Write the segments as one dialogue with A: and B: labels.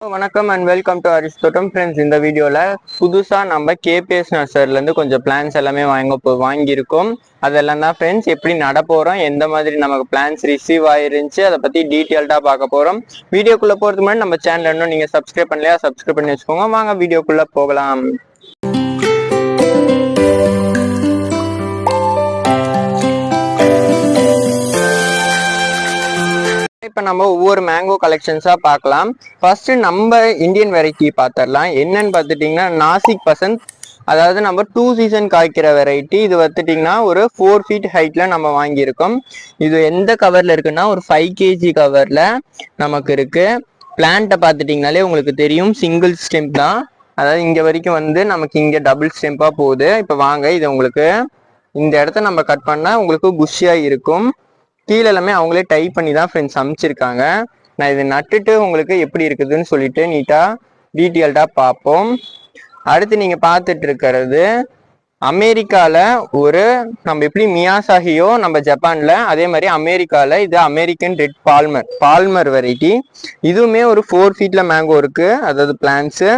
A: வணக்கம் and welcome to Aristhottam friends இந்த வீடியோவில் புதுசாக நம்ம கேபிஎஸ் நர்சரிலேருந்து கொஞ்சம் பிளான்ஸ் எல்லாமே வாங்க போ வாங்கியிருக்கோம். அதெல்லாம் தான் ஃப்ரெண்ட்ஸ் எப்படி நடப்போகிறோம் எந்த மாதிரி நமக்கு பிளான்ஸ் ரிசீவ் ஆயிருந்துச்சு அதை பற்றி டீட்டெயில்டாக பார்க்க போகிறோம் வீடியோக்குள்ளே போகிறதுக்கு முன்னாடி நம்ம சேனல் இன்னும் நீங்கள் சப்ஸ்கிரைப் பண்ணலையா சப்ஸ்கிரைப் பண்ணி வச்சுக்கோங்க. வாங்க வீடியோக்குள்ளே போகலாம். இப்போ நம்ம ஒவ்வொரு மேங்கோ கலெக்ஷன்ஸாக பார்க்கலாம். ஃபர்ஸ்ட் நம்ம இந்தியன் வெரைட்டி பார்த்துடலாம் என்னன்னு பார்த்துட்டிங்கன்னா நாசிக் பசந்த் அதாவது நம்ம டூ சீசன் காய்க்கிற வெரைட்டி இது வந்துட்டிங்கன்னா ஒரு ஃபோர் ஃபீட் ஹைட்டில் நம்ம வாங்கியிருக்கோம். இது எந்த கவரில் இருக்குன்னா ஒரு ஃபைவ் கேஜி கவரில் நமக்கு இருக்குது பிளான்ட்டை பார்த்துட்டிங்கனாலே உங்களுக்கு தெரியும் சிங்கிள் ஸ்டெம்ப் தான். அதாவது இங்கே வரைக்கும் வந்து நமக்கு இங்கே டபுள் ஸ்டெம்பாக போகுது. இப்போ வாங்க இது உங்களுக்கு இந்த இடத்த நம்ம கட் பண்ணால் உங்களுக்கு குஷியாக இருக்கும். கீழே எல்லாமே அவங்களே டைப் பண்ணி தான் ஃப்ரெண்ட்ஸ் அமைச்சிருக்காங்க. நான் இதை நட்டுட்டு உங்களுக்கு எப்படி இருக்குதுன்னு சொல்லிட்டு நீட்டாக டீட்டெயில்டாக பார்ப்போம். அடுத்து நீங்கள் பார்த்துட்டு இருக்கிறது அமெரிக்காவில் ஒரு நம்ம எப்படி மியாசாகியோ நம்ம ஜப்பானில் அதே மாதிரி அமெரிக்காவில் இது American red Palmer Palmer variety இதுவுமே ஒரு ஃபோர் ஃபீட்டில் மேங்கோ இருக்குது அதாவது பிளான்ஸு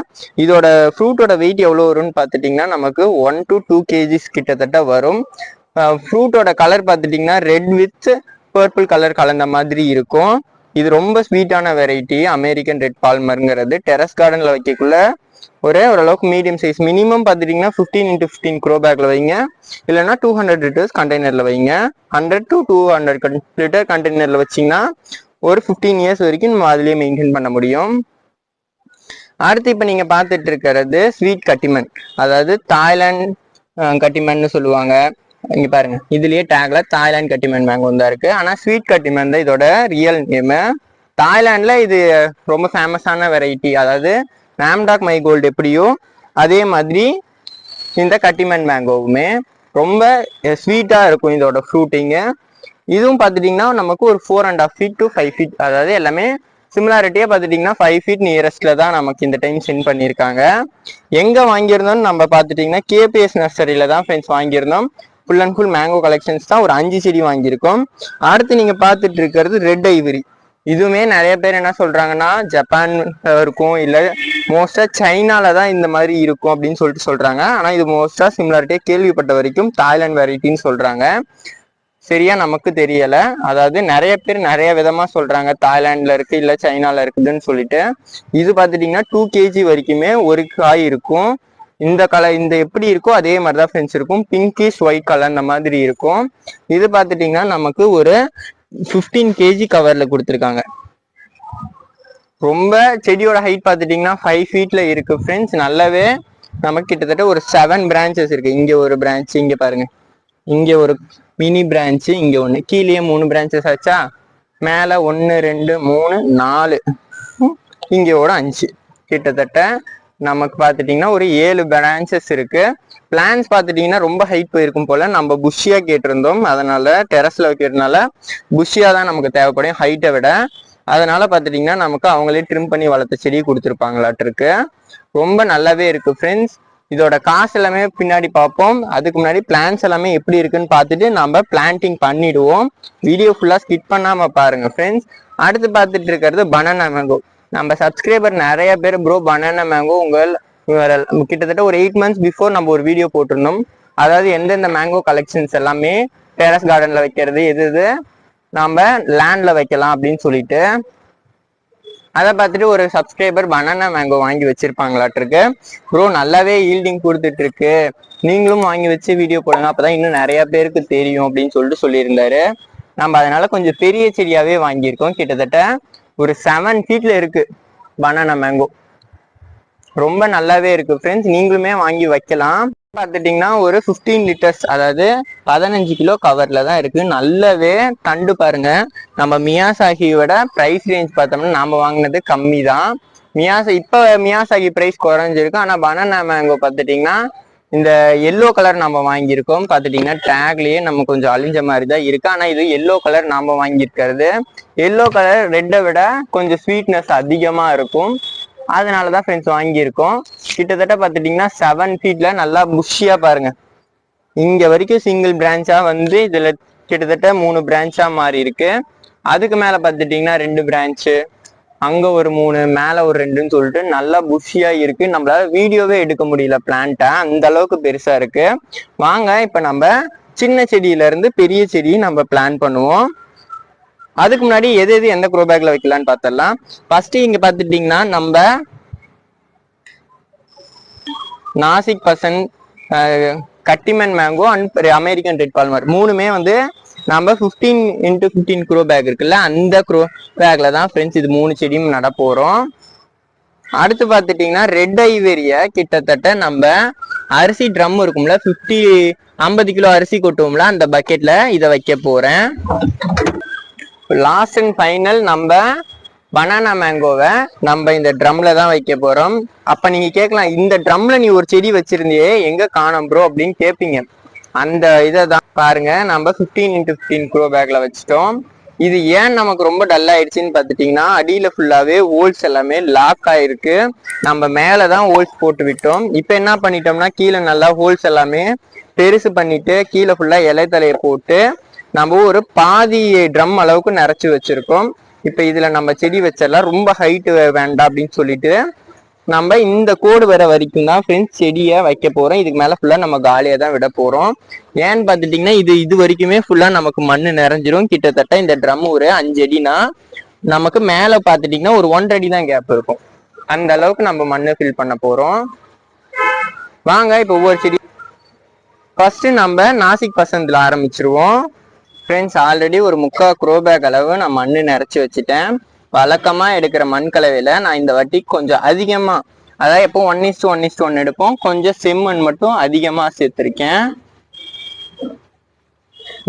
A: இதோட ஃப்ரூட்டோட வெயிட் எவ்வளோ வரும்னு பார்த்துட்டிங்கன்னா நமக்கு ஒன் டு டூ கேஜிஸ் கிட்டத்தட்ட வரும். ஃப்ரூட்டோட கலர் பார்த்துட்டிங்கன்னா ரெட் வித் பர்பிள் கலர் கலந்த மாதிரி இருக்கும். இது ரொம்ப ஸ்வீட்டான வெரைட்டி அமெரிக்கன் ரெட் பால்மருங்கிறது டெரஸ் கார்டனில் வைக்கக்குள்ள ஒரே ஓரளவுக்கு மீடியம் சைஸ் மினிமம் பார்த்துட்டிங்கன்னா ஃபிஃப்டீன் இன்ட்டு ஃபிஃப்டீன் க்ரோ பேக்கில் வைங்க. இல்லைன்னா டூ ஹண்ட்ரட் லிட்டர்ஸ் கண்டெய்னரில் வைங்க. Hundred to two hundred litre கண்டெய்னரில் வச்சிங்கன்னா ஒரு ஃபிஃப்டீன் இயர்ஸ் வரைக்கும் நம்ம அதுலேயே மெயின்டைன் பண்ண முடியும். அடுத்து இப்போ நீங்கள் பார்த்துட்டு இருக்கிறது ஸ்வீட் கட்டிமன் அதாவது தாய்லாந்து கட்டிமன்னு சொல்லுவாங்க. இங்க பாருங்க. இதுலயே டேக்ல தாய்லாந்து கட்டிமேன் மேங்கோ தான் இருக்கு. ஆனா ஸ்வீட் கட்டிமேன் தான் இதோட ரியல் நேம் தாய்லாந்துல இது ரொம்ப ஃபேமஸான வெரைட்டி அதாவது மேம்டாக் மை கோல்டு எப்படியோ அதே மாதிரி இந்த கட்டிமன் மேங்கோவுமே ரொம்ப ஸ்வீட்டாக இருக்கும் இதோட ஃப்ரூட்டிங்கு இதுவும் பார்த்துட்டிங்கன்னா நமக்கு ஒரு four and half feet to five feet அதாவது எல்லாமே சிமிலாரிட்டியாக பார்த்துட்டிங்கன்னா ஃபைவ் ஃபீட் நியரஸ்டில் தான் நமக்கு இந்த டைம் சென்ட் பண்ணியிருக்காங்க. எங்கே வாங்கியிருந்தோம்னு நம்ம பார்த்துட்டிங்கன்னா கேபிஎஸ் நர்சரியில் தான் ஃப்ரெண்ட்ஸ் வாங்கியிருந்தோம். Full and full mango collections தான் ஒரு அஞ்சு செடி வாங்கியிருக்கோம். அடுத்து நீங்கள் பார்த்துட்டு இருக்கிறது ரெட் ஐவரி இதுவுமே நிறைய பேர் என்ன சொல்கிறாங்கன்னா ஜப்பான் இருக்கும் இல்லை மோஸ்ட்டாக சைனாவில் தான் இந்த மாதிரி இருக்கும் அப்படின்னு சொல்லிட்டு சொல்கிறாங்க ஆனால் இது மோஸ்ட்டாக சிமிலாரிட்டியா கேள்விப்பட்ட வரைக்கும் தாய்லாந்து வெரைட்டின்னு சொல்கிறாங்க சரியா நமக்கு தெரியல. அதாவது நிறைய பேர் நிறைய விதமா சொல்றாங்க தாய்லாந்துல இருக்கு இல்ல சைனால இருக்குதுன்னு சொல்லிட்டு. இது பார்த்துட்டிங்கன்னா டூ கேஜி வரைக்குமே ஒரு காய் இருக்கும். இந்த கலர் இந்த எப்படி இருக்கோ அதே மாதிரி தான் ஃப்ரெண்ட்ஸ் இருக்கும். பிங்கிஷ் ஒயிட் கலர் அந்த மாதிரி இருக்கும். இது பார்த்துட்டிங்கன்னா நமக்கு ஒரு ஃபிஃப்டீன் கேஜி கவரில் கொடுத்துருக்காங்க. ரொம்ப செடியோட ஹைட் பார்த்துட்டிங்கன்னா ஃபைவ் ஃபீட்டில் இருக்குது ஃப்ரெண்ட்ஸ் நல்லாவே நமக்கு கிட்டத்தட்ட ஒரு செவன் பிரான்ச்சஸ் இருக்குது இங்கே ஒரு பிரான்ச் இங்கே பாருங்கள் இங்கே ஒரு மினி பிரான்ச்சு இங்கே ஒன்று கீழேயே மூணு பிரான்ச்சஸ் ஆச்சா? மேலே ஒன்று ரெண்டு மூணு நாலு. இங்கே ஒரு அஞ்சு. கிட்டத்தட்ட நமக்கு பார்த்துட்டிங்கன்னா ஒரு ஏழு பிரான்ச்சஸ் இருக்குது பிளான்ஸ் பார்த்துட்டிங்கன்னா ரொம்ப ஹைட் போயிருக்கும் போல் நம்ம புஷ்ஷியா கேட்டிருந்தோம். அதனால் டெரஸில் வைக்கிறதுனால புஷ்ஷியா தான் நமக்கு தேவைப்படும் ஹைட்டை விட. அதனால் பார்த்துட்டிங்கன்னா நமக்கு அவங்களே ட்ரிம் பண்ணி வளர்த்த செடி கொடுத்துருப்பாங்களாட்டிருக்கு. ரொம்ப நல்லாவே இருக்குது ஃப்ரெண்ட்ஸ் இதோட காசு எல்லாமே பின்னாடி பார்ப்போம். அதுக்கு முன்னாடி பிளான்ஸ் எல்லாமே எப்படி இருக்குன்னு பார்த்துட்டு நம்ம பிளான்டிங் பண்ணிடுவோம். வீடியோ ஃபுல்லாக ஸ்கிட் பண்ணாமல் பாருங்கள் ஃப்ரெண்ட்ஸ் அடுத்து பார்த்துட்டு இருக்கிறது பனானா மேங்கோ நம்ம சப்ஸ்கிரைபர் நிறைய பேர் ப்ரோ பனானா மேங்கோ உங்கள் கிட்டத்தட்ட ஒரு எயிட் மந்த்ஸ் பிஃபோர் நம்ம ஒரு வீடியோ போட்டிருந்தோம். அதாவது எந்தெந்த மேங்கோ கலெக்ஷன்ஸ் எல்லாமே டெரஸ் கார்டன்ல வைக்கிறது எது எது நாம லேண்ட்ல வைக்கலாம் அப்படின்னு சொல்லிட்டு. அதை பார்த்துட்டு ஒரு சப்ஸ்கிரைபர் பனானா மேங்கோ வாங்கி வச்சிருப்பாங்களாட்டிருக்கு. ப்ரோ நல்லாவே ஈல்டிங் கொடுத்துட்டு இருக்கு நீங்களும் வாங்கி வச்சு வீடியோ போடுங்க அப்பதான் இன்னும் நிறைய பேருக்கு தெரியும் அப்படின்னு சொல்லிட்டு சொல்லியிருந்தாரு. நம்ம அதனால கொஞ்சம் பெரிய செடியாவே வாங்கியிருக்கோம். கிட்டத்தட்ட ஒரு செவன் ஃபீட்ல இருக்கு பனானா மேங்கோ ரொம்ப நல்லாவே இருக்கு ஃப்ரெண்ட்ஸ் நீங்களுமே வாங்கி வைக்கலாம். பார்த்துட்டிங்கன்னா ஒரு ஃபிஃப்டீன் லிட்டர்ஸ் அதாவது பதினஞ்சு கிலோ கவரில் தான் இருக்குது நல்லாவே தண்டு பாருங்க. நம்ம மியாசாகியோட ப்ரைஸ் ரேஞ்ச் பார்த்தோம்னா நாம் வாங்கினது கம்மி தான் மியாசா இப்போ மியாசாகி ப்ரைஸ் குறைஞ்சிருக்கு. ஆனால் பனானா மேங்கோ பார்த்துட்டிங்கன்னா இந்த எல்லோ கலர் நம்ம வாங்கியிருக்கோம். பார்த்துட்டிங்கன்னா டேக்லயே நம்ம கொஞ்சம் அழிஞ்ச மாதிரி தான் இருக்கு. ஆனால் இது எல்லோ கலர் நாம வாங்கியிருக்கிறது. எல்லோ கலர் ரெட்டை விட கொஞ்சம் ஸ்வீட்னஸ் அதிகமாக இருக்கும். அதனால தான் ஃப்ரெண்ட்ஸ் வாங்கியிருக்கோம். கிட்டத்தட்ட பார்த்துட்டிங்கன்னா செவன் ஃபீட்டில் நல்லா புஷ்ஷியாக பாருங்க. இங்கே வரைக்கும் சிங்கிள் பிரான்ச்சாக வந்து இதில் கிட்டத்தட்ட மூணு பிரான்ச்சாக மாறி இருக்கு அதுக்கு மேலே பார்த்துட்டிங்கன்னா ரெண்டு பிரான்ச்சு அங்க ஒரு மூணு மேல ஒரு ரெண்டுன்னு சொல்லிட்டு நல்லா புஷியா இருக்கு. நம்மளால வீடியோவே எடுக்க முடியல பிளான்ட்டை அந்த அளவுக்கு பெருசா இருக்கு. வாங்க இப்ப நம்ம சின்ன செடியில இருந்து பெரிய செடி நம்ம பிளான் பண்ணுவோம். அதுக்கு முன்னாடி எது எது எந்த க்ரோ பேக்ல வைக்கலாம்னு பார்த்தலாம் ஃபர்ஸ்ட் இங்க பாத்துட்டீங்கன்னா நம்ம Nashik Pasand Katimon mango and American red Palmer மூணுமே வந்து நம்ம fifteen into fifteen grow bag இருக்குல்ல அந்த க்ரோ பேக்ல தான் ஃப்ரெண்ட்ஸ் இது மூணு செடியும் நட அடுத்து பார்த்துட்டிங்கன்னா ரெட் ஐவேரியை கிட்டத்தட்ட நம்ம அரிசி ட்ரம் இருக்கும்ல ஃபிஃப்டி ஐம்பது கிலோ அரிசி கொட்டுவோம்ல அந்த பக்கெட்ல இதை வைக்க போகிறேன் லாஸ்ட் அண்ட் ஃபைனல் நம்ம பனானா மேங்கோவை நம்ம இந்த ட்ரம்ல தான் வைக்க போகிறோம் அப்போ நீங்கள் கேட்கலாம் இந்த ட்ரம்ல நீ ஒரு செடி வச்சிருந்தியே எங்கே காணோம் ப்ரோ அப்படின்னு கேட்பீங்க அந்த இதை தான் பாருங்க. நம்ம ஃபிஃப்டீன் இன்ட்டு ஃபிஃப்டீன் க்ரோ பேக்ல வச்சிட்டோம். இது ஏன் நமக்கு ரொம்ப டல் ஆயிடுச்சுன்னு பார்த்துட்டிங்கன்னா அடியில் ஃபுல்லாகவே ஹோல்ஸ் எல்லாமே லாக் ஆயிருக்கு. நம்ம மேலே தான் ஹோல்ஸ் போட்டு விட்டோம். இப்போ என்ன பண்ணிட்டோம்னா கீழே நல்லா ஹோல்ஸ் எல்லாமே பெருசு பண்ணிட்டு கீழே ஃபுல்லாக இலை தலையை போட்டு நம்ம ஒரு பாதி ட்ரம் அளவுக்கு நிறச்சி வச்சிருக்கோம். இப்போ இதில் நம்ம செடி வச்சிடலாம் ரொம்ப ஹைட்டு வேண்டாம் அப்படின்னு சொல்லிட்டு நம்ம இந்த கோடு வர வரைக்கும் தான் ஃப்ரெண்ட்ஸ் செடியை வைக்க போகிறோம் இதுக்கு மேலே ஃபுல்லாக நம்ம காலியாக தான் விட போகிறோம் ஏன்னு பார்த்துட்டீங்கன்னா இது இது வரைக்குமே ஃபுல்லாக நமக்கு மண் நிறைஞ்சிரும். கிட்டத்தட்ட இந்த ட்ரம் ஒரு அஞ்சு அடினா நமக்கு மேலே பார்த்துட்டிங்கன்னா ஒரு ஒன்றரை அடி தான் கேப் இருக்கும். அந்த அளவுக்கு நம்ம மண்ணை ஃபில் பண்ண போகிறோம் வாங்க இப்போ ஒவ்வொரு செடி ஃபஸ்ட்டு நம்ம நாசிக் பசந்தில் ஆரம்பிச்சிருவோம். ஃப்ரெண்ட்ஸ் ஆல்ரெடி ஒரு முக்கால் குரோபேக் அளவு நான் மண் நிறச்சி வச்சுட்டேன். வழக்கமா எடுக்கிற மண் கலவையில நான் இந்த வாட்டி கொஞ்சம் அதிகமா அதாவது எப்போ one is to one is to one எடுப்போம். கொஞ்சம் செம்மண் மட்டும் அதிகமா சேர்த்திருக்கேன்.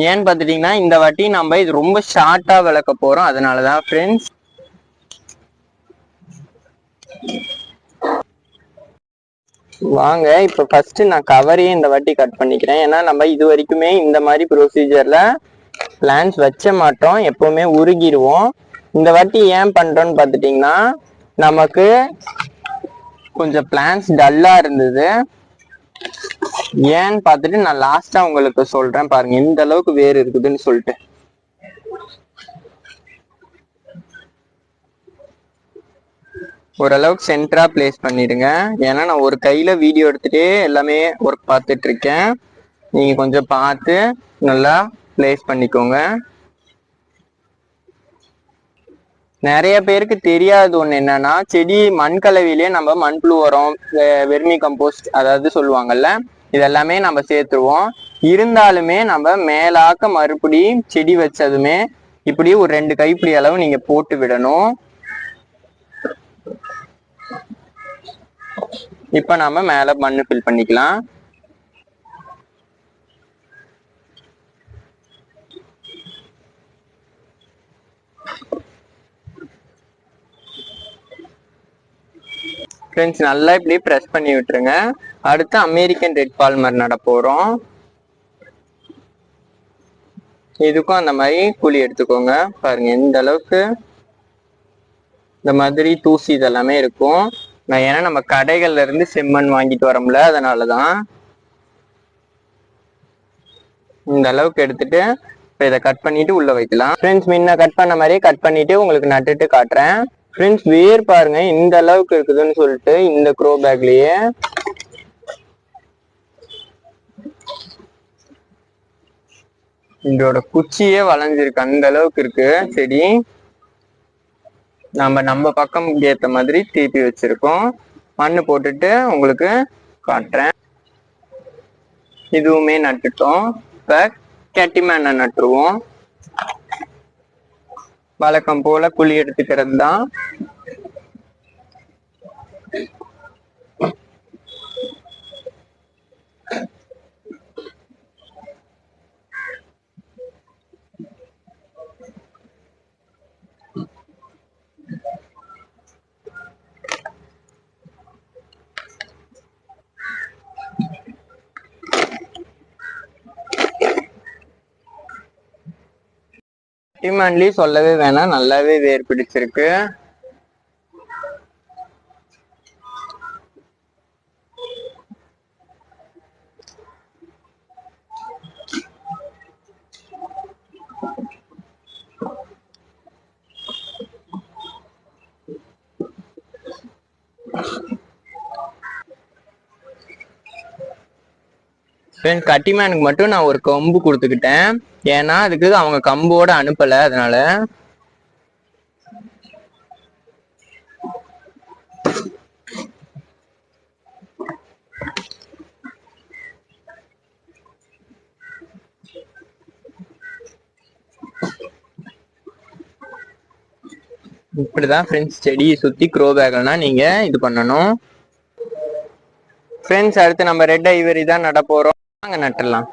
A: ஏன்னு பாத்துட்டீங்கன்னா இந்த வாட்டி நம்ம இது ரொம்ப ஷார்ட்டா விளக்க போறோம். அதனாலதான் ஃப்ரெண்ட்ஸ் வாங்க இப்ப ஃபர்ஸ்ட் நான் கவரையே இந்த வாட்டி கட் பண்ணிக்கிறேன். ஏன்னா நம்ம இது வரைக்குமே இந்த மாதிரி ப்ரொசீஜர்ல பிளான்ஸ் வச்ச மாட்டோம். எப்பவுமே உருகிடுவோம். இந்த வாட்டி ஏன் பண்றோம்னு பார்த்துட்டிங்கன்னா நமக்கு கொஞ்சம் பிளான்ஸ் டல்லா இருந்தது. ஏன்னு பார்த்துட்டு நான் லாஸ்டா உங்களுக்கு சொல்றேன் பாருங்க இந்த அளவுக்கு வேர் இருக்குதுன்னு சொல்லிட்டு. ஓரளவுக்கு சென்டரா பிளேஸ் பண்ணிடுங்க. ஏன்னா நான் ஒரு கையில வீடியோ எடுத்துட்டே எல்லாமே ஒர்க் பார்த்துட்டு இருக்கேன். நீங்க கொஞ்சம் பார்த்து நல்லா பிளேஸ் பண்ணிக்கோங்க. நிறைய பேருக்கு தெரியாது ஒண்ணு என்னன்னா செடி மண் கலவையிலே நம்ம மண்புழு உரம் வெர்மி கம்போஸ்ட் அதாவது சொல்லுவாங்கல்ல இதெல்லாமே நம்ம சேர்த்துருவோம். இருந்தாலுமே நம்ம மேலாக்க மறுபடி செடி வச்சதுமே இப்படி ஒரு ரெண்டு கைப்பிடி அளவு நீங்க போட்டு விடணும். இப்ப நாம மேல மண்ணு ஃபில் பண்ணிக்கலாம். ஃப்ரெண்ட்ஸ் நல்லா இப்படி ப்ரெஸ் பண்ணி விட்டுருங்க. அடுத்து அமெரிக்கன் ரெட் பால்மர் நட போகிறோம் இதுக்கும் அந்த மாதிரி குழி எடுத்துக்கோங்க. பாருங்க எந்த அளவுக்கு இந்த மாதிரி தூசி இதெல்லாமே இருக்கும். நான் ஏன்னா நம்ம கடைகள்ல இருந்து செம்மண் வாங்கிட்டு வரோம்ல அதனாலதான். இந்த அளவுக்கு எடுத்துட்டு இப்போ இதை கட் பண்ணிட்டு உள்ள வைக்கலாம். ஃப்ரெண்ட்ஸ் முன்ன கட் பண்ண மாதிரியே கட் பண்ணிட்டு உங்களுக்கு நட்டுட்டு காட்டுறேன். ஃப்ரெண்ட்ஸ் வேர் பாருங்க. இந்த அளவுக்கு இருக்குதுன்னு சொல்லிட்டு இந்த க்ரோ பேக்லயே இதோட குச்சியே வளைஞ்சிருக்கு. அந்த அளவுக்கு இருக்கு. செடி. நம்ம நம்ம பக்கம் ஏத்த மாதிரி திருப்பி வச்சிருக்கோம். மண்ணு போட்டுட்டு உங்களுக்கு காட்டுறேன். இதுவுமே நட்டுட்டோம். இப்ப கெட்டிமேனை நட்டுருவோம். வழக்கம் போல குழி எடுத்துக்கிறது தான் டிமாண்ட்லி சொல்லவே வேணாம். நல்லாவே வேர் பிடிச்சிருக்கு. ஃப்ரெண்ட் கட்டிமேனுக்கு மட்டும் நான் ஒரு கம்பு கொடுத்துக்கிட்டேன். ஏன்னா அதுக்கு அவங்க கம்போட அனுப்பல அதனால. இப்படிதான் ஃப்ரெண்ட்ஸ் செடியை சுத்தி க்ரோ பேக்னா நீங்க இது பண்ணணும். ஃப்ரெண்ட்ஸ் அடுத்து நம்ம ரெட் ஐவரி தான் நட போறோம். அங்க நட்டுடலாம்.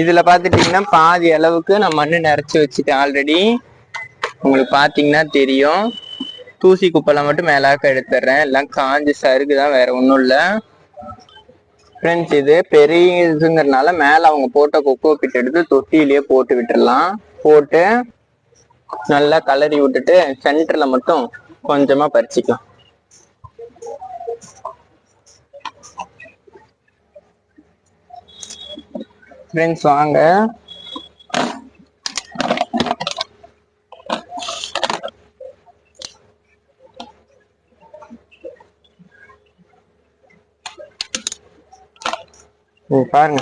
A: இதுல பாத்துட்டீங்கன்னா பாதி அளவுக்கு நான் மண்ணு நிறைச்சு வச்சுட்டேன் ஆல்ரெடி உங்களுக்கு பாத்தீங்கன்னா தெரியும். தூசி குப்பெல்லாம் மட்டும் மேலாக்க எடுத்துடுறேன். எல்லாம் காஞ்சு சருகு தான் வேற ஒன்றும் இல்லை. ஃப்ரெண்ட்ஸ் இது பெரிய இதுங்கிறதுனால மேலே அவங்க போட்ட கொக்கோ பிட் எடுத்து தொட்டியிலேயே போட்டு விட்டுறலாம் போட்டு நல்லா கலரி விட்டுட்டு சென்டரில் மட்டும் கொஞ்சமாக பறிச்சிக்கலாம். ஃப்ரெண்ட்ஸ் வாங்க. பாருங்க.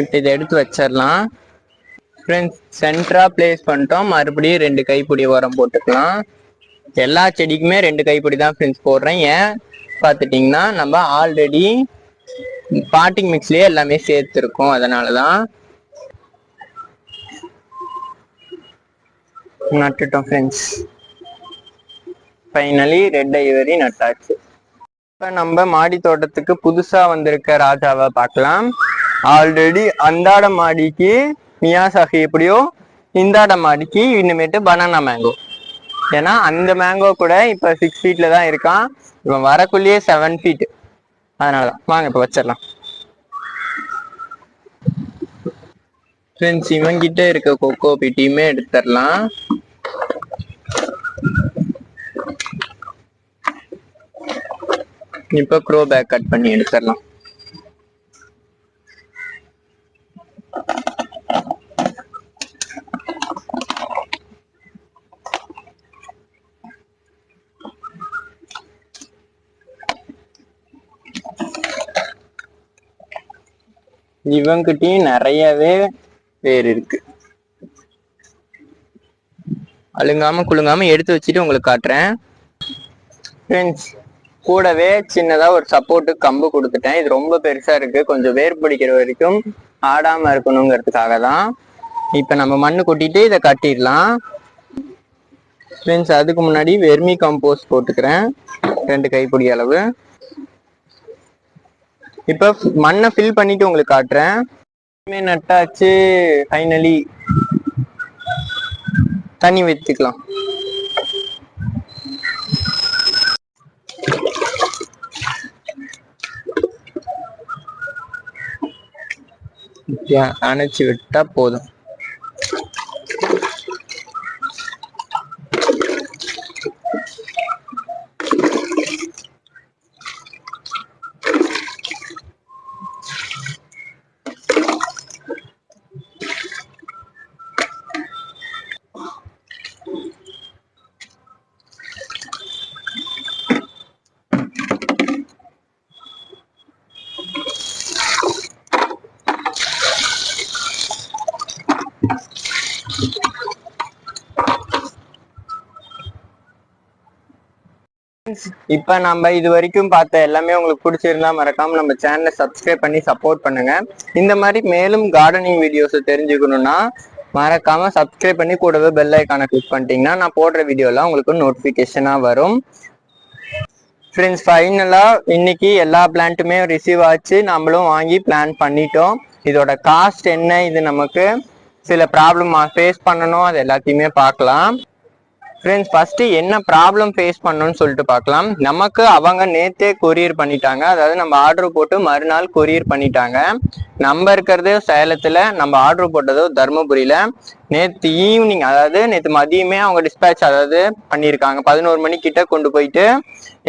A: இப்போ இதை எடுத்து வச்சிடலாம் ஃப்ரெண்ட்ஸ் சென்டராக பிளேஸ் பண்ணிட்டோம். மறுபடியும் ரெண்டு கைப்பிடி உரம் போட்டுக்கலாம். எல்லா செடிக்குமே ரெண்டு கைப்பிடி தான் ஃப்ரெண்ட்ஸ் போடுறேன். ஏன்? பார்த்துட்டிங்கன்னா நம்ம ஆல்ரெடி பாட்டிங் மிக்ஸ்லயே எல்லாமே சேர்த்துருக்கோம். அதனால தான் நட்டுட்டோம் ஃப்ரெண்ட்ஸ் ஃபைனலி ரெட் ஐவரி நட்டாச்சு. இப்போ நம்ம மாடி தோட்டத்துக்கு புதுசா வந்திருக்க ராஜாவை பார்க்கலாம். ஆல்ரெடி அந்தாட மாடிக்கு மியாசாகி எப்படியோ இந்தாட மாடிக்கு இனிமேட்டு பனானா மேங்கோ ஏன்னா அந்த மேங்கோ கூட இப்ப சிக்ஸ் ஃபீட்ல தான் இருக்கான். இவன் வரக்குள்ளேயே செவன் ஃபீட் அதனாலதான். வாங்க இப்ப வச்சிடலாம். ஃப்ரெண்ட்ஸ் இவன் கிட்ட இருக்க கொக்கோ பிட்டியுமே எடுத்துடலாம். இப்போ க்ரோ பேக் கட் பண்ணி எடுத்துடலாம். இவங்கிட்டயும் நிறையவே வேர் இருக்கு. அழுங்காம குழுங்காம எடுத்து வச்சுட்டு உங்களுக்கு காட்டுறேன். ஃப்ரெண்ட்ஸ் கூடவே சின்னதா ஒரு சப்போர்ட்டு கம்பு கொடுத்துட்டேன். இது ரொம்ப பெருசா இருக்கு. கொஞ்சம் வேர் பிடிக்கிற வரைக்கும் ஆடாம இருக்கணுங்கிறதுக்காக தான் இப்ப நம்ம மண்ணு கொட்டிட்டு இதை கட்டிடலாம். ஃப்ரெண்ட்ஸ் அதுக்கு முன்னாடி வெர்மி கம்போஸ்ட் போட்டுக்கிறேன். ரெண்டு கைப்பிடி அளவு. இப்ப மண்ணை ஃபில் பண்ணிட்டு உங்களுக்கு காட்டுறேன். நட்டாச்சு ஃபைனலி தண்ணி வச்சுக்கலாம் அணைச்சு விட்டா போதும். இப்ப நம்ம இது வரைக்கும் பார்த்த எல்லாமே உங்களுக்கு பிடிச்சிருந்தா மறக்காம நம்ம சேனலை சப்ஸ்கிரைப் பண்ணி சப்போர்ட் பண்ணுங்க. இந்த மாதிரி மேலும் கார்டனிங் வீடியோஸ் தெரிஞ்சுக்கணும்னா மறக்காம சப்ஸ்கிரைப் பண்ணி கூடவே பெல் ஐக்கானை கிளிக் பண்ணிட்டீங்கன்னா நான் போடுற வீடியோலாம் உங்களுக்கு நோட்டிபிகேஷனா வரும். ஃப்ரெண்ட்ஸ் ஃபைனலா இன்னைக்கு எல்லா பிளான்ட்டுமே ரிசீவ் ஆச்சு. நம்மளும் வாங்கி பிளான் பண்ணிட்டோம். இதோட காஸ்ட் என்ன? இது நமக்கு சில ப்ராப்ளம் ஃபேஸ் பண்ணணும். அது எல்லாத்தையுமே பார்க்கலாம். ஃப்ரெண்ட்ஸ் ஃபர்ஸ்ட் என்ன ப்ராப்ளம் ஃபேஸ் பண்ணணும்னு சொல்லிட்டு பார்க்கலாம். நமக்கு அவங்க நேத்தே கொரியர் பண்ணிட்டாங்க. அதாவது நம்ம ஆர்டர் போட்டு மறுநாள் கொரியர் பண்ணிட்டாங்க. நம்ம இருக்கிறது சேலத்தில் நம்ம ஆர்டர் போட்டதோ தருமபுரியில். நேற்று ஈவினிங் அதாவது நேற்று மதியமே அவங்க டிஸ்பேச் அதாவது பண்ணியிருக்காங்க. பதினோரு மணிக்கிட்ட கொண்டு போயிட்டு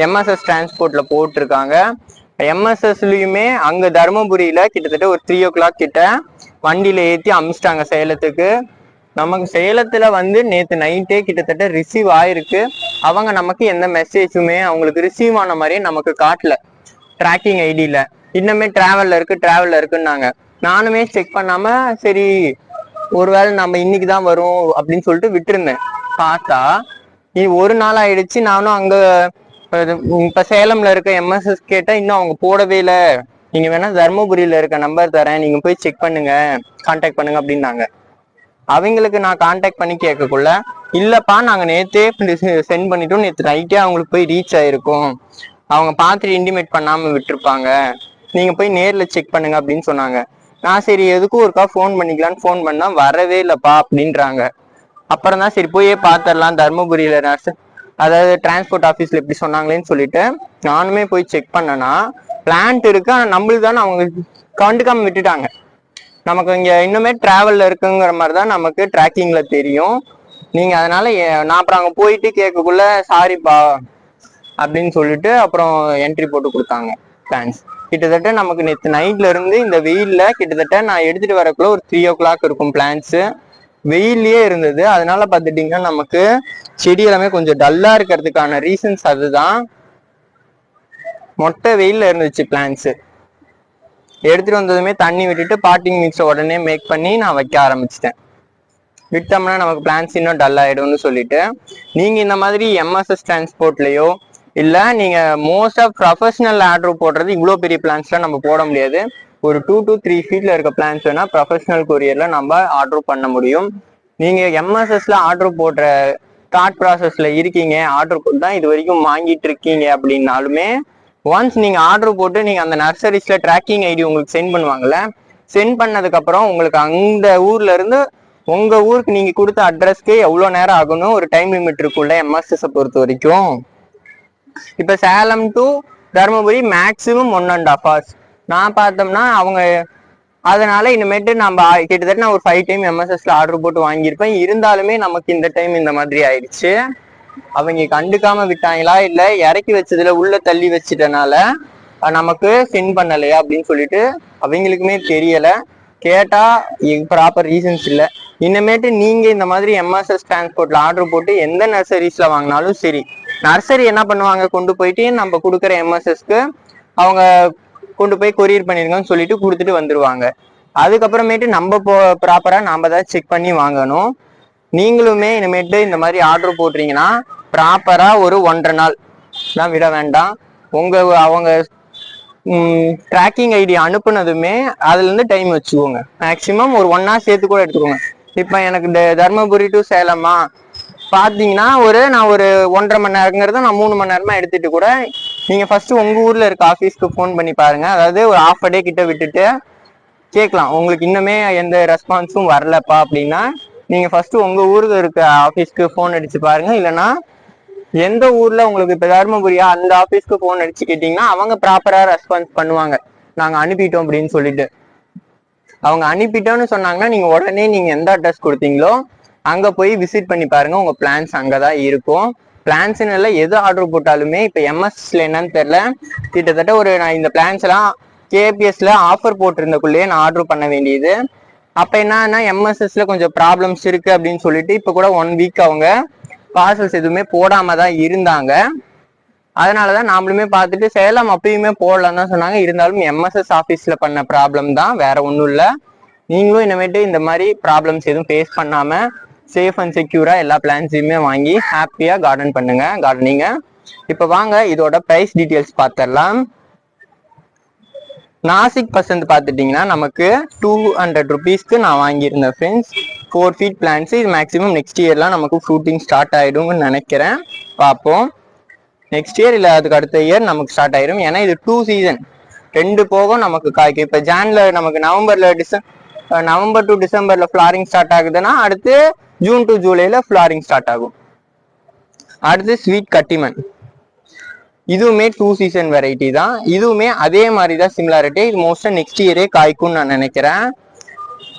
A: எம்எஸ்எஸ் டிரான்ஸ்போர்ட்டில் போட்டிருக்காங்க. எம்எஸ்எஸ்லயுமே அங்கே தருமபுரியில் கிட்டத்தட்ட ஒரு த்ரீ ஓ கிளாக் கிட்ட வண்டியில் ஏற்றி அமிச்சிட்டாங்க சேலத்துக்கு. நமக்கு சேலத்துல வந்து நேத்து நைட்டே கிட்டத்தட்ட ரிசீவ் ஆயிருக்கு. அவங்க நமக்கு எந்த மெசேஜுமே அவங்களுக்கு ரிசீவ் ஆன மாதிரியே நமக்கு காட்டல. ட்ராக்கிங் ஐடியில இன்னுமே டிராவல்ல இருக்கு டிராவல்ல இருக்குன்னாங்க. நானுமே செக் பண்ணாம சரி ஒருவேளை நம்ம இன்னைக்கு தான் வரும் அப்படின்னு சொல்லிட்டு விட்டுருந்தேன். பார்த்தா நீ ஒரு நாள் ஆயிடுச்சு. நானும் அங்க அது, இப்ப சேலம்ல இருக்க எம்எஸ்எஸ் கேட்டா இன்னும் அவங்க போடவே இல்லை. நீங்க வேணா தருமபுரியில் இருக்க நம்பர் தரேன். நீங்க போய் செக் பண்ணுங்க. கான்டாக்ட் பண்ணுங்க அப்படின்னாங்க. அவங்களுக்கு நான் காண்டாக்ட் பண்ணி கேட்கக்குள்ள இல்லைப்பா நாங்கள் நேற்றே சென்ட் பண்ணிட்டோம். நேற்று நைட்டே அவங்களுக்கு போய் ரீச் ஆயிருக்கும். அவங்க பார்த்துட்டு இன்டிமேட் பண்ணாமல் விட்டுருப்பாங்க. நீங்கள் போய் நேரில் செக் பண்ணுங்க அப்படின்னு சொன்னாங்க. நான் சரி எதுக்கும் ஒருக்கா ஃபோன் பண்ணிக்கலாம்னு ஃபோன் பண்ணால் வரவே இல்லைப்பா அப்படின்றாங்க. அப்புறம் தான் சரி போயே பார்த்துடலாம் தருமபுரியில் நர்ஸ் அதாவது டிரான்ஸ்போர்ட் ஆஃபீஸில் இப்படி சொன்னாங்களேன்னு சொல்லிட்டு நானுமே போய் செக் பண்ணனா பிளான்ட் இருக்கு. ஆனால் நம்மளுக்கு தானே அவங்க கண்டுக்காமல் விட்டுட்டாங்க. நமக்கு இங்கே இன்னுமே ட்ராவலில் இருக்குங்கிற மாதிரி தான் நமக்கு ட்ராக்கிங்கில் தெரியும். நீங்கள் அதனால் நான் அப்புறம் அங்கே போயிட்டு கேட்கக்குள்ள சாரிப்பா அப்படின்னு சொல்லிட்டு அப்புறம் என்ட்ரி போட்டு கொடுத்தாங்க தேங்க்ஸ் கிட்டத்தட்ட நமக்கு நேற்று நைட்ல இருந்து இந்த வெயில்ல கிட்டத்தட்ட நான் எடுத்துட்டு வரக்குள்ள ஒரு த்ரீ ஓ கிளாக் இருக்கும் பிளான்ஸ் வெயில்லயே இருந்தது. அதனால பார்த்துட்டிங்கன்னா நமக்கு செடி எல்லாமே கொஞ்சம் டல்லா இருக்கிறதுக்கான ரீசன்ஸ் அதுதான். மொட்டை வெயில்ல இருந்துச்சு பிளான்ஸ் எடுத்துட்டு வந்ததுமே தண்ணி விட்டுட்டு பாட்டிங் மிக்ஸை உடனே மேக் பண்ணி நான் வைக்க ஆரம்பிச்சிட்டேன். விட்டோம்னா நமக்கு பிளான்ஸ் இன்னும் டல் ஆகிடும்னு சொல்லிட்டு. நீங்கள் இந்த மாதிரி எம்எஸ்எஸ் டிரான்ஸ்போர்ட்லேயோ இல்லை நீங்கள் மோஸ்ட் ஆஃப் ப்ரொஃபஷனல் ஆர்டர் போடுறது இவ்வளோ பெரிய பிளான்ஸ்லாம் நம்ம போட முடியாது. ஒரு டூ டு த்ரீ ஃபீட்டில் இருக்க பிளான்ஸ் வேணால் ப்ரொஃபஷனல் கொரியரில் நம்ம ஆர்டர் பண்ண முடியும். நீங்கள் எம்எஸ்எஸ்ல ஆர்டர் போடுற தாட் ப்ராசஸில் இருக்கீங்க ஆர்டர் போட்டு தான் இது வரைக்கும் வாங்கிட்டு இருக்கீங்க அப்படின்னாலுமே ஒன்ஸ் நீங்கள் ஆர்டர் போட்டு நீங்கள் அந்த நர்சரிஸில் ட்ராக்கிங் ஐடி உங்களுக்கு சென்ட் பண்ணுவாங்கல்ல சென்ட் பண்ணதுக்கப்புறம் உங்களுக்கு அந்த ஊர்லேருந்து உங்கள் ஊருக்கு நீங்கள் கொடுத்த அட்ரஸ்க்கு எவ்வளோ நேரம் ஆகணும் ஒரு டைம் லிமிட் இருக்குல்ல எம்எஸ்எஸை பொறுத்த வரைக்கும். இப்போ Salem to Dharmapuri maximum one and half hours நான் பார்த்தோம்னா அவங்க அதனால இனிமேட்டு நம்ம கிட்டத்தட்ட நான் ஒரு ஃபைவ் டைம் எம்எஸ்எஸ்ல ஆர்டர் போட்டு வாங்கியிருப்பேன். இருந்தாலுமே நமக்கு இந்த டைம் இந்த மாதிரி ஆயிடுச்சு. அவங்க கண்டுக்காம விட்டாங்களா இல்ல இறக்கி வச்சதுல உள்ள தள்ளி வச்சிட்டனால நமக்கு சென்ட் பண்ணலையா அப்படின்னு சொல்லிட்டு அவங்களுக்குமே தெரியல. கேட்டா ப்ராப்பர் ரீசன்ஸ் இல்ல. இனிமேட்டு நீங்க இந்த மாதிரி எம்எஸ்எஸ் டிரான்ஸ்போர்ட்ல ஆர்டர் போட்டு எந்த நர்சரிஸ்ல வாங்கினாலும் சரி நர்சரி என்ன பண்ணுவாங்க? கொண்டு போயிட்டு நம்ம கொடுக்குற எம்எஸ்எஸ்க்கு அவங்க கொண்டு போய் கொரியர் பண்ணிருங்கன்னு சொல்லிட்டு கொடுத்துட்டு வந்துருவாங்க. அதுக்கப்புறமேட்டு நம்ம போ ப்ராப்பரா நாம தான் செக் பண்ணி வாங்கணும். நீங்களுமே இனிமேட்டு இந்த மாதிரி ஆர்டர் போடுறீங்கன்னா ப்ராப்பரா ஒரு ஒன்றரை நாள் தான் விட வேண்டாம். உங்க அவங்க ட்ராக்கிங் ஐடி அனுப்புனதுமே அதுலேருந்து டைம் வச்சுக்கோங்க. மேக்ஸிமம் ஒரு ஒன் ஹவர் சேர்த்து கூட எடுத்துக்கோங்க. இப்போ எனக்கு இந்த தர்மபுரி டு சேலமா பார்த்தீங்கன்னா ஒரு நான் ஒரு ஒன்றரை மணி நேரங்கிறத நான் மூணு மணி நேரமாக எடுத்துகிட்டு கூட நீங்கள் ஃபஸ்ட்டு உங்கள் ஊரில் இருக்க ஆஃபீஸ்க்கு ஃபோன் பண்ணி பாருங்கள் அதாவது ஒரு half டே கிட்ட விட்டுட்டு கேட்கலாம். உங்களுக்கு இன்னுமே எந்த ரெஸ்பான்ஸும் வரலப்பா அப்படின்னா நீங்க ஃபர்ஸ்ட் உங்க ஊருக்கு இருக்க ஆஃபீஸ்க்கு ஃபோன் அடிச்சு பாருங்க. இல்லைன்னா எந்த ஊர்ல உங்களுக்கு இப்ப தருமபுரியா அந்த ஆஃபீஸ்க்கு ஃபோன் அடிச்சு கேட்டீங்கன்னா அவங்க ப்ராப்பரா ரெஸ்பான்ஸ் பண்ணுவாங்க. நாங்க அனுப்பிட்டோம் அப்படின்னு சொல்லிட்டு. அவங்க அனுப்பிட்டோம்னு சொன்னாங்கன்னா நீங்க உடனே நீங்க எந்த அட்ரஸ் கொடுத்தீங்களோ அங்க போய் விசிட் பண்ணி பாருங்க. உங்க பிளான்ஸ் அங்கதான் இருக்கும். பிளான்ஸ்னு இல்லை எது ஆர்டர் போட்டாலுமே இப்ப எம்எஸ்ல என்னன்னு தெரியல. கிட்டத்தட்ட ஒரு நான் இந்த பிளான்ஸ் எல்லாம் கேபிஎஸ்ல ஆஃபர் போட்டிருந்தக்குள்ளேயே நான் ஆர்டர் பண்ண வேண்டியது. அப்ப என்னன்னா எம்எஸ்எஸ்ல கொஞ்சம் ப்ராப்ளம்ஸ் இருக்கு அப்படின்னு சொல்லிட்டு இப்ப கூட ஒன் வீக் அவங்க பார்சல்ஸ் எதுவுமே போடாம தான் இருந்தாங்க. அதனாலதான் நாமளுமே பார்த்துட்டு சேலம் அப்பயுமே போடலாம் தான் சொன்னாங்க. இருந்தாலும் எம்எஸ்எஸ் ஆஃபீஸ்ல பண்ண ப்ராப்ளம் தான். வேற ஒன்றும் இல்லை. நீங்களும் இனிமேட்டு இந்த மாதிரி ப்ராப்ளம்ஸ் எதுவும் ஃபேஸ் பண்ணாம சேஃப் அண்ட் செக்யூரா எல்லா பிளான்ஸையுமே வாங்கி ஹாப்பியா கார்டன் பண்ணுங்க. கார்டனிங்க இப்போ வாங்க இதோட ப்ரைஸ் டீட்டெயில்ஸ் பார்த்துடலாம். நாசிக் பசந்த் பார்த்துட்டிங்கன்னா நமக்கு டூ ஹண்ட்ரட் ருபீஸ்க்கு நான் வாங்கியிருந்தேன் ஃப்ரெண்ட்ஸ் ஃபோர் ஃபீட் பிளான்ஸ் இது மேக்ஸிமம் நெக்ஸ்ட் இயர்லாம் நமக்கு ஃப்ரூட்டிங் ஸ்டார்ட் ஆயிடும்னு நினைக்கிறேன். பார்ப்போம். நெக்ஸ்ட் இயர் இல்லை அதுக்கு அடுத்த இயர் நமக்கு ஸ்டார்ட் ஆயிடும் ஏன்னா இது டூ சீசன் ரெண்டு போகும் நமக்கு காய்க்கும். இப்போ ஜான்ல நமக்கு நவம்பர்ல டிசம் நவம்பர் டு டிசம்பர்ல ஃப்ளாரிங் ஸ்டார்ட் ஆகுதுன்னா அடுத்து ஜூன் டு ஜூலைல ஃப்ளாரிங் ஸ்டார்ட் ஆகும். அடுத்து ஸ்வீட் கட்டிமன் இதுவுமே டூ சீசன் வெரைட்டி தான். இதுவுமே அதே மாதிரி தான் சிமிலாரிட்டி இது மோஸ்ட்டாக நெக்ஸ்ட் இயரே காய்க்கும்னு நான் நினைக்கிறேன்.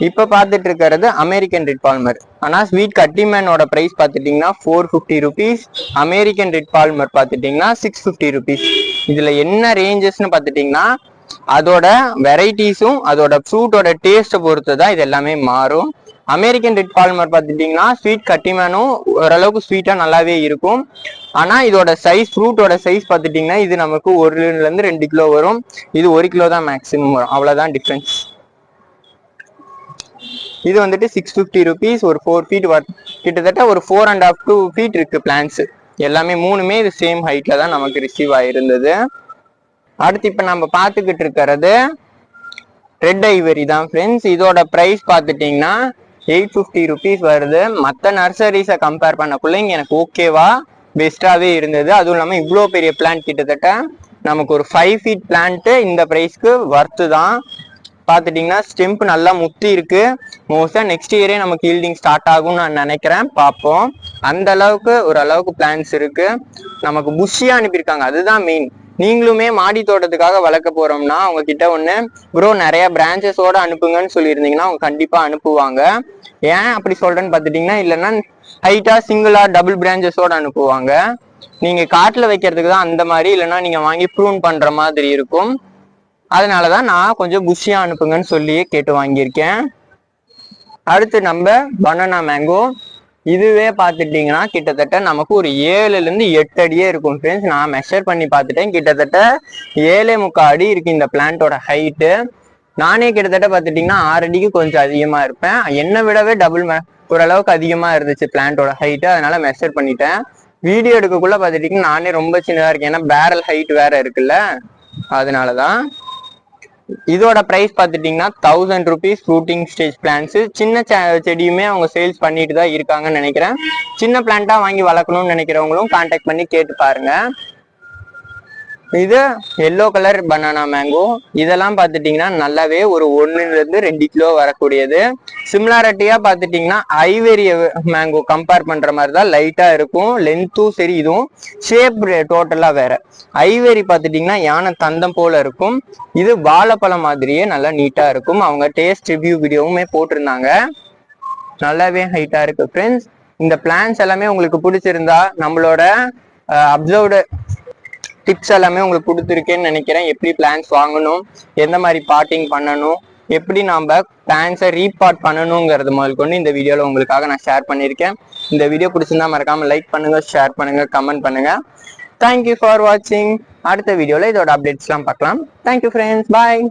A: இப்போ பார்த்துட்டு இருக்கிறது அமெரிக்கன் ரெட் பால்மர் ஆனால் ஸ்வீட் கட்டிமேனோட ப்ரைஸ் பார்த்துட்டிங்கன்னா four fifty rupees American red Palmer பார்த்துட்டிங்கன்னா சிக்ஸ் ஃபிஃப்டி ருபீஸ் இதில் என்ன ரேஞ்சஸ்னு பார்த்துட்டிங்கன்னா அதோட வெரைட்டிஸும் அதோட ஃப்ரூட்டோட டேஸ்ட்டை பொறுத்து தான் இது எல்லாமே மாறும். அமெரிக்கன் ரெட் பால்மர் பார்த்துட்டிங்கன்னா ஸ்வீட் கட்டிமேனும் ஓரளவுக்கு ஸ்வீட்டாக நல்லாவே இருக்கும். ஆனால் இதோட சைஸ் ஃப்ரூட்டோட சைஸ் பார்த்துட்டிங்கன்னா இது நமக்கு ஒருலேருந்து ரெண்டு கிலோ வரும். இது ஒரு கிலோ தான் மேக்ஸிமம் வரும். அவ்வளோதான் டிஃப்ரென்ஸ் இது வந்துட்டு சிக்ஸ் ஃபிஃப்டி ருபீஸ் ஒரு ஃபோர் ஃபீட் கிட்டத்தட்ட ஒரு four and half two feet இருக்கு பிளான்ஸ் எல்லாமே மூணுமே இது சேம் ஹைட்ல தான் நமக்கு ரிசீவ் ஆயிருந்தது. அடுத்து இப்போ நம்ம பார்த்துக்கிட்டு இருக்கிறது ரெட் ஐவரி தான் ஃப்ரெண்ட்ஸ் இதோட ப்ரைஸ் பார்த்துட்டிங்கன்னா எயிட் ஃபிஃப்டி ருபீஸ் வருது. மற்ற நர்சரிஸை கம்பேர் பண்ணக்குள்ள இங்கே எனக்கு ஓகேவா பெஸ்ட்டாகவே இருந்தது. அதுவும் இல்லாமல் இவ்வளோ பெரிய பிளான்ட் கிட்டத்தட்ட நமக்கு ஒரு ஃபைவ் ஃபீட் பிளான்ட்டு இந்த ப்ரைஸ்க்கு ஒர்த்து தான். பார்த்துட்டிங்கன்னா ஸ்டெம்ப் நல்லா முத்தி இருக்கு. மோஸ்ட்டாக நெக்ஸ்ட் இயரே நமக்கு ஹீல்டிங் ஸ்டார்ட் ஆகும்னு நான் நினைக்கிறேன். பார்ப்போம். அந்த அளவுக்கு ஒரு அளவுக்கு பிளான்ஸ் இருக்கு. நமக்கு புஷ்ஷியாக அனுப்பியிருக்காங்க. அதுதான் மெயின் நீங்களுமே மாடி தோட்டத்துக்காக வளர்க்க போறோம்னா அவங்க கிட்ட ஒண்ணு ப்ரோ நிறைய பிரான்ச்சஸோட அனுப்புங்கன்னு சொல்லியிருந்தீங்கன்னா அவங்க கண்டிப்பா அனுப்புவாங்க. ஏன் அப்படி சொல்றேன்னு பாத்துட்டீங்கன்னா இல்லைன்னா ஹைட்டா சிங்கிளா டபுள் பிரான்ச்சஸோட அனுப்புவாங்க. நீங்க காட்டுல வைக்கிறதுக்கு தான் அந்த மாதிரி இல்லைன்னா நீங்க வாங்கி ப்ரூன் பண்ற மாதிரி இருக்கும். அதனாலதான் நான் கொஞ்சம் புஷியா அனுப்புங்கன்னு சொல்லி கேட்டு வாங்கியிருக்கேன். அடுத்து நம்ம பனானா மேங்கோ இதுவே பார்த்துட்டீங்கன்னா கிட்டத்தட்ட நமக்கு ஒரு ஏழுலேருந்து எட்டு அடியே இருக்கும் ஃப்ரெண்ட்ஸ் நான் மெஷர் பண்ணி பார்த்துட்டேன். கிட்டத்தட்ட ஏழே முக்கால் அடி இருக்குது இந்த பிளான்ட்டோட ஹைட்டு நானே கிட்டத்தட்ட பார்த்துட்டிங்கன்னா ஆறு அடிக்கு கொஞ்சம் அதிகமாக இருப்பேன். என்னை விடவே டபுள் ஓரளவுக்கு அதிகமாக இருந்துச்சு பிளான்ட்டோட ஹைட்டு அதனால மெஷர் பண்ணிட்டேன். வீடியோ எடுக்கக்குள்ள பார்த்துட்டீங்கன்னா நானே ரொம்ப சின்னதாக இருக்கேன். ஏன்னா பேரல் ஹைட் வேற இருக்குல்ல. அதனால தான் இதோட பிரைஸ் பார்த்துட்டிங்கன்னா thousand rupees fruiting stage plants சின்ன செடியுமே அவங்க சேல்ஸ் பண்ணிட்டு தான் இருக்காங்கன்னு நினைக்கிறேன். சின்ன பிளான்ட்டாக வாங்கி வளர்க்கணும்னு நினைக்கிறவங்களும் கான்டாக்ட் பண்ணி கேட்டு பாருங்க. இது எல்லோ கலர் பனானா மேங்கோ இதெல்லாம் பார்த்துட்டிங்கன்னா நல்லாவே ஒரு ஒன்னுல இருந்து ரெண்டு கிலோ வரக்கூடியது. சிமிலாரிட்டியா பார்த்துட்டிங்கன்னா ஐவேரி மேங்கோ கம்பேர் பண்ற மாதிரி தான் லைட்டா இருக்கும். லென்த்தும் சரி இதுவும் ஷேப் டோட்டலா வேற. ஐவேரி பார்த்துட்டிங்கன்னா யானை தந்தம் போல இருக்கும். இது வாழைப்பழம் மாதிரியே நல்லா நீட்டா இருக்கும். அவங்க டேஸ்ட் ரிவ்யூ வீடியோவுமே போட்டிருந்தாங்க. நல்லாவே ஹைட்டா இருக்கு ஃப்ரெண்ட்ஸ் இந்த பிளான்ஸ் எல்லாமே உங்களுக்கு பிடிச்சிருந்தா நம்மளோட அப்சர்வ்டு டிப்ஸ் எல்லாமே உங்களுக்கு கொடுத்துருக்கேன்னு நினைக்கிறேன். எப்படி பிளான்ஸ் வாங்கணும் எந்த மாதிரி பாட்டிங் பண்ணணும் எப்படி நாம பிளான்ஸை ரீபார்ட் பண்ணணுங்கிறது முதல் கொண்டு இந்த வீடியோவில் உங்களுக்காக நான் ஷேர் பண்ணியிருக்கேன். இந்த வீடியோ பிடிச்சிருந்தா மறக்காம லைக் பண்ணுங்க ஷேர் பண்ணுங்க கமெண்ட் பண்ணுங்க. தேங்க்யூ ஃபார் வாட்சிங் அடுத்த வீடியோவில் இதோட அப்டேட்ஸ்லாம் பார்க்கலாம். Thank you friends bye